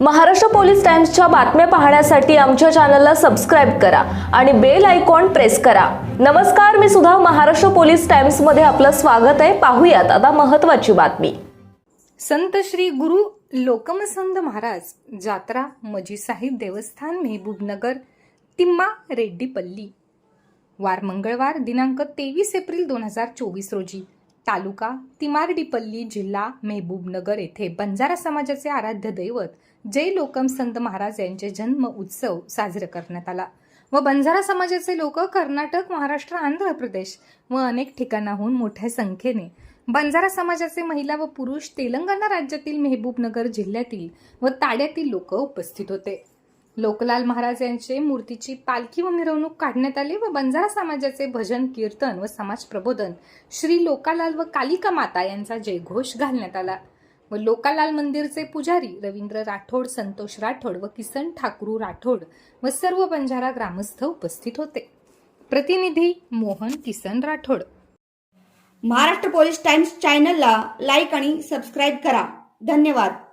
Maharashtra police टाइम्सच्या बातम्या पाहण्यासाठी आमच्या चॅनलला सबस्क्राईब करा आणि बेल आयकॉन प्रेस करा. नमस्कार मी सुद्धा महाराष्ट्र पोलीस टाइम्समध्ये आपलं स्वागत आहे. पाहूयात आता महत्वाची बातमी. संत श्री गुरु लोकमसंत महाराज जात्रा मजी साहिब देवस्थान मेहबूबनगर तिम्मा रेड्डीपल्ली. वार मंगळवार दिनांक तेवीस एप्रिल दोन हजार चोवीस रोजी. तालुका तिमारडीपल्ली जिल्हा मेहबूबनगर येथे बंजारा समाजाचे आराध्य दैवत जय लोकम संत महाराज यांचे जन्म उत्सव साजरा करण्यात आला. व बंजारा समाजाचे लोक कर्नाटक महाराष्ट्र आंध्र प्रदेश व अनेक ठिकाणाहून मोठ्या संख्येने बंजारा समाजाचे महिला व पुरुष तेलंगणा राज्यातील मेहबूबनगर जिल्ह्यातील व ताड्यातील लोक उपस्थित होते. लोकलाल महाराज यांचे मूर्तीची पालखी व मिरवणूक काढण्यात आली व बंजारा समाजाचे भजन कीर्तन व समाज प्रबोधन श्री लोकालाल व कालिका माता यांचा जयघोष घालण्यात आला. व लोकालाल मंदिरचे पुजारी रवींद्र राठोड संतोष राठोड व किसन ठाकरू राठोड व सर्व बंजारा ग्रामस्थ उपस्थित होते. प्रतिनिधी मोहन किसन राठोड. महाराष्ट्र पोलीस टाइम्स चॅनलला लाईक आणि सबस्क्राईब करा. धन्यवाद.